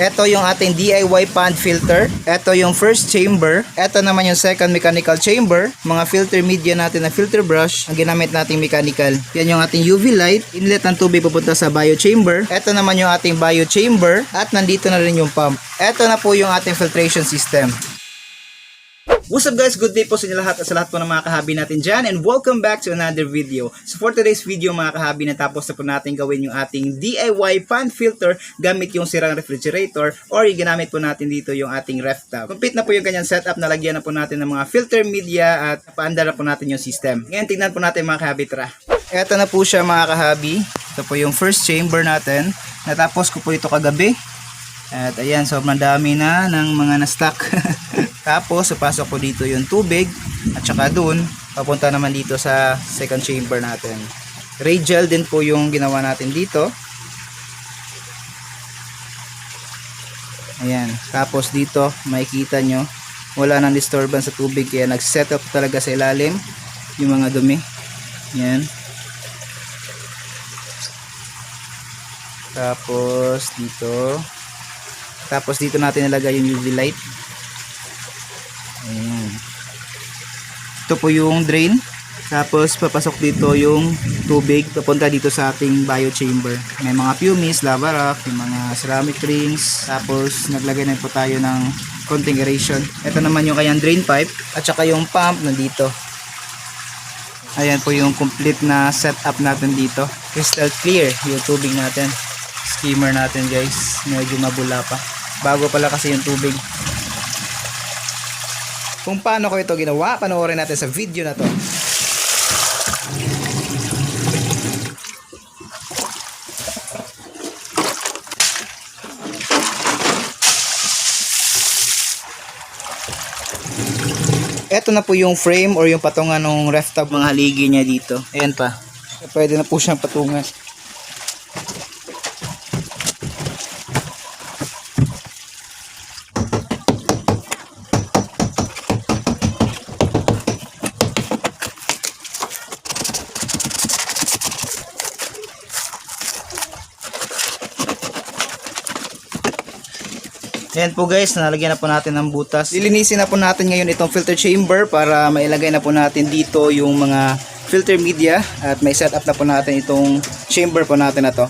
Ito yung ating DIY pan filter. Ito yung first chamber. Ito naman yung second mechanical chamber. Mga filter media natin na filter brush ang ginamit nating mechanical. Yan yung ating UV light. Inlet ng tubig pupunta sa bio chamber. Ito naman yung ating bio chamber. At nandito na rin yung pump. Ito na po yung ating filtration system. What's up guys? Good day po sa inyo lahat at sa lahat po ng mga kahabi natin dyan and welcome back to another video. So for today's video mga kahabi natapos na po natin gawin yung ating DIY fan filter gamit yung sirang refrigerator or ginamit po natin dito yung ating ref tub. Complete na po yung kanyang setup, nalagyan na po natin ng mga filter media at paandar na po natin yung system. Ngayon tingnan po natin mga kahabi tara. Ito na po siya mga kahabi. Ito po yung first chamber natin. Natapos ko po ito kagabi. At ayan, sobrang dami na ng mga na-stock. Tapos, papasok ko dito yung tubig. At saka dun, papunta naman dito sa second chamber natin. Radial din po yung ginawa natin dito. Ayan. Tapos dito, makikita nyo, wala nang disturbance sa tubig. Kaya nag-set up talaga sa ilalim yung mga dumi. Ayan. Tapos dito, tapos dito natin nilagay yung UV light. Ito po yung drain. Tapos papasok dito yung tubig papunta dito sa ating bio chamber. May mga pumice, lava rock, yung mga ceramic rings. Tapos naglagay na po tayo ng konting aeration. Ito naman yung kanyang drain pipe at saka yung pump nandito. Ayan po yung complete na setup natin dito. Crystal clear yung tubig natin. Skimmer natin guys. Medyo mabula pa. Bago pala kasi yung tubig. Kung paano ko ito ginawa, panoorin natin sa video na to. Ito na po yung frame or yung patungan ng ref tub mga haligi niya dito. Ayan pa. Pwede na po siyang patungan. Ayan po guys, nalagyan na po natin ng butas. Lilinisin na po natin ngayon itong filter chamber para mailagay na po natin dito yung mga filter media at may setup na po natin itong chamber po natin na to.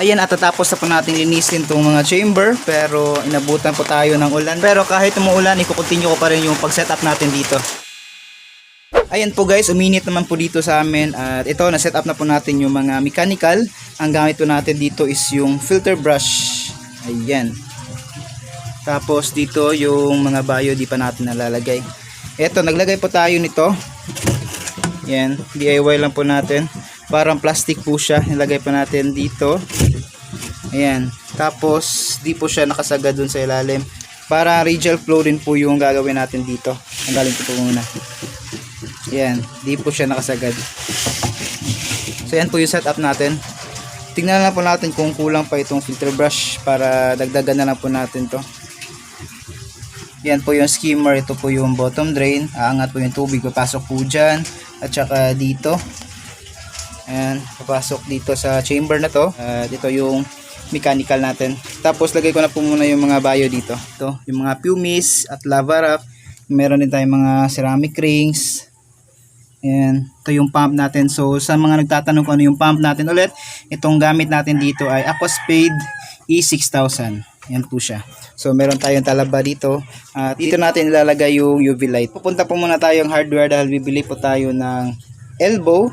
Ayan at tatapos na po natin linisin itong mga chamber pero inabutan po tayo ng ulan. Pero kahit umuulan, ikukontinue ko pa rin yung pag-setup natin dito. Ayan po guys, uminit naman po dito sa amin at ito na-set up na po natin yung mga mechanical. Ang gamit po natin dito is yung filter brush. Ayan. Tapos dito yung mga bio di pa natin nalalagay. Ito, naglagay po tayo nito. Yan, DIY lang po natin. Parang plastic po siya. Nilagay po natin dito. Ayan. Tapos, di po siya nakasagad dun sa ilalim. Para radial flow din po yung gagawin natin dito. Ang galing po muna. Ayan. Di po siya nakasagad. So, yan po yung setup natin. Tingnan na lang po natin kung kulang pa itong filter brush para dagdagan na lang po natin to. Yan po yung skimmer. Ito po yung bottom drain. Aangat po yung tubig. Papasok po dyan. At saka dito. Ayan. Papasok dito sa chamber na to. At ito yung mechanical natin. Tapos lagay ko na po muna yung mga bio dito. Ito. Yung mga pumice at lava rock. Meron din tayong mga ceramic rings. Ayan. Ito yung pump natin. So sa mga nagtatanong kung ano yung pump natin ulit. Itong gamit natin dito ay Aquaspade E6000. Yan po siya. So meron tayong talaba dito. At dito natin ilalagay yung UV light. Pupunta po muna tayong hardware dahil bibili po tayo ng elbow.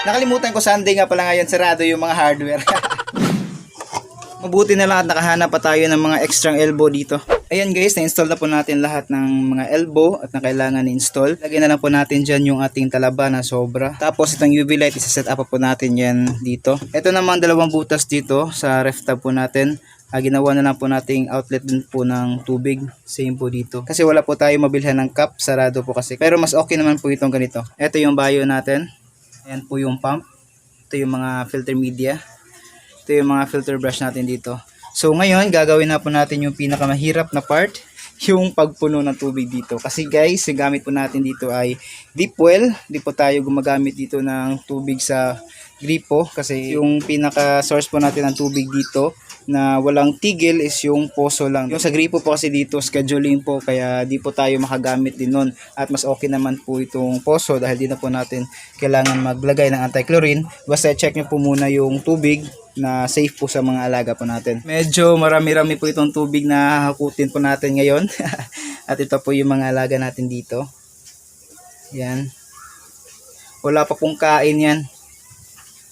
Nakalimutan ko Sunday nga pala ngayon sarado yung mga hardware. Mabuti na lang at nakahanap pa tayo ng mga extra elbow dito. Ayan guys, na-install na po natin lahat ng mga elbow at na kailangan i-install. Lagyan na lang po natin dyan yung ating talaba na sobra. Tapos itong UV light, isa-set up po natin yan dito. Ito naman dalawang butas dito sa ref tab po natin. Ah, ginawa na lang po nating outlet din po ng tubig. Same po dito. Kasi wala po tayo mabilhan ng cup. Sarado po kasi. Pero mas okay naman po itong ganito. Ito yung bio natin. Ayan po yung pump. Ito yung mga filter media. Ito yung mga filter brush natin dito. So ngayon, gagawin na po natin yung pinakamahirap na part, yung pagpuno ng tubig dito. Kasi guys, yung gamit po natin dito ay deep well. Di po tayo gumagamit dito ng tubig sa gripo kasi yung pinaka source po natin ng tubig dito na walang tigil is yung poso lang. Yung sa gripo po kasi dito scheduling po kaya di po tayo makagamit din nun at mas okay naman po itong poso dahil di na po natin kailangan maglagay ng anti-chlorine. Basta check nyo po muna yung tubig na safe po sa mga alaga po natin. Medyo marami-rami po itong tubig na hakutin po natin ngayon. at ito po yung mga alaga natin dito. Yan. Wala pa pong kain yan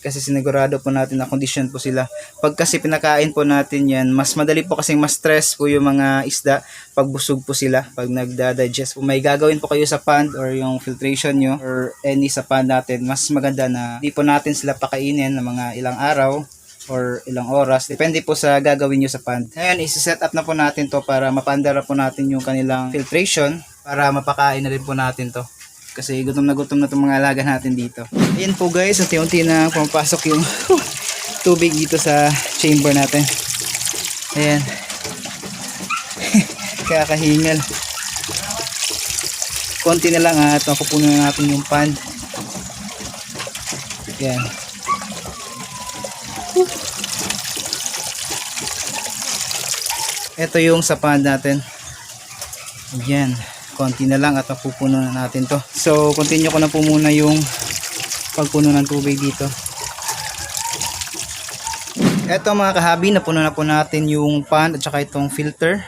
kasi sinigurado po natin na condition po sila. Pag kasi pinakain po natin yan, mas madali po kasi mas stress po yung mga isda pag busog po sila, pag nagda-digest. Kung may gagawin po kayo sa pond or yung filtration nyo or any sa pond natin, mas maganda na di po natin sila pakainin ng mga ilang araw or ilang oras. Depende po sa gagawin nyo sa pond. Ngayon, isi-set up na po natin to para mapandara po natin yung kanilang filtration para mapakain na rin po natin to. Kasi gutom na gutom na itong mga alaga natin dito. Ayan po guys, unti-unti na pumapasok yung tubig dito sa chamber natin. Ayan. Kakahingal. Konti na lang at mapupuno na natin yung pond. Ayan. Ito yung sa pond natin. Ayan konti na lang at mapupuno na natin to so continue ko na po muna yung pagpuno ng tubig dito eto mga kahabi napuno na po natin yung pan at saka itong filter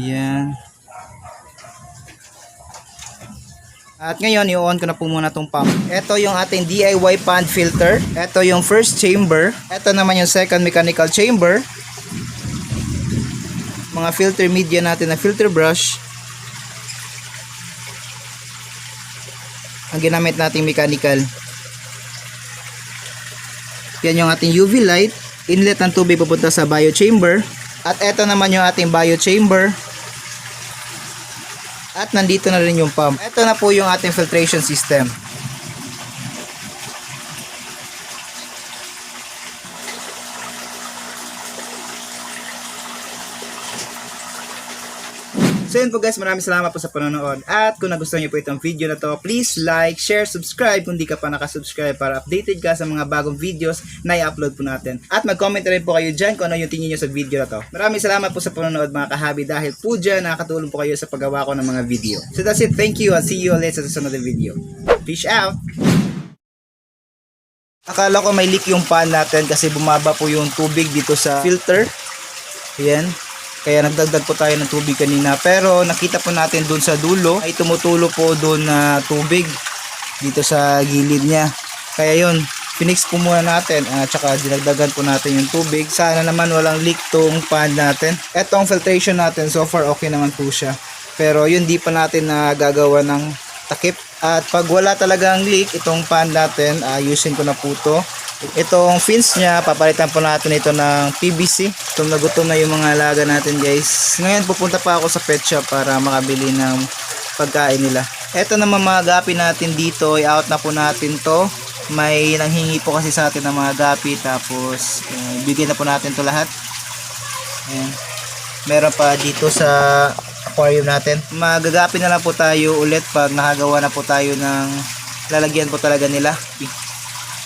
yan At ngayon, i-on ko na po muna itong pump. Ito yung ating DIY pond filter. Ito yung first chamber. Ito naman yung second mechanical chamber. Mga filter media natin na filter brush. Ang ginamit nating mechanical. Yan yung ating UV light, inlet ng tubig papunta sa bio chamber. At eto naman yung ating bio chamber. At nandito na rin yung pump. Ito na po yung ating filtration system. So yun po guys, maraming salamat po sa panonood. At kung nagustuhan niyo po itong video na to, please like, share, subscribe kung di ka pa nakasubscribe para updated ka sa mga bagong videos na i-upload po natin. At mag-comment rin po kayo dyan kung ano yung tingin niyo sa video na to. Maraming salamat po sa panonood mga kahabi dahil po dyan nakakatulong po kayo sa paggawa ko ng mga video. So that's it. Thank you and see you ulit sa susunod na video. Peace out! Akala ko may leak yung pan natin kasi bumaba po yung tubig dito sa filter. Ayan. Kaya nagdagdag po tayo ng tubig kanina. Pero nakita po natin dun sa dulo ay tumutulo po dun na tubig dito sa gilid niya. Kaya yun, pinix po muna natin at saka dinagdagan po natin yung tubig. Sana naman walang leak tong pan natin. Etong filtration natin, so far okay naman po siya. Pero yun di pa natin nagagawa ng takip. At pag wala talagang leak, itong pan natin, ayusin ko na po to. Itong fins niya, papalitan po natin ito ng PVC. Gutom na gutom na yung mga alaga natin guys. Ngayon pupunta pa ako sa pet shop para makabili ng pagkain nila. Ito naman mga gapi natin dito, i-out na po natin to. May nanghingi po kasi sa atin ng mga gapi tapos eh, bigyan na po natin to lahat. Ayan. Meron pa dito sa aquarium natin. Magagapi na lang po tayo ulit pag nakagawa na po tayo ng lalagyan po talaga nila.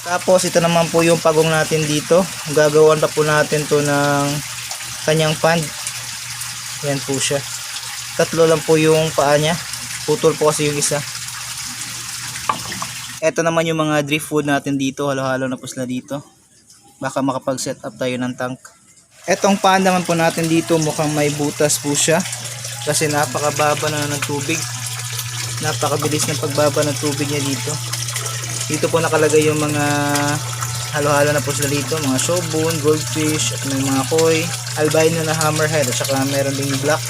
Tapos ito naman po yung pagong natin dito. Gagawan pa po natin to ng kanyang pond. Yan po siya. Tatlo lang po yung paa niya. Putol po kasi yung isa. Ito naman yung mga drift food natin dito. Halo-halo na po sila dito. Baka makapag-set up tayo ng tank. Etong paan naman po natin dito mukhang may butas po siya. Kasi napakababa na ng tubig. Napakabilis ng pagbaba ng tubig niya dito. Dito po nakalagay yung mga halo-halo na po sila dito. Mga showbone, goldfish, at may mga koi, albino na hammerhead, at saka meron ding black.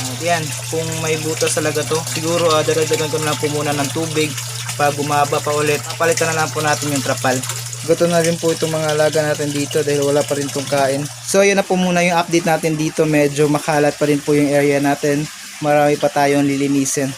At yan, kung may butas talaga to, siguro uh, dadagdagan ko na lang po muna ng tubig. Pag bumaba pa ulit, papalitan na lang po natin yung trapal. Gusto na rin po itong mga alaga natin dito dahil wala pa rin itong kain. So yun na po muna yung update natin dito. Medyo makalat pa rin po yung area natin. Marami pa tayong lilinisin.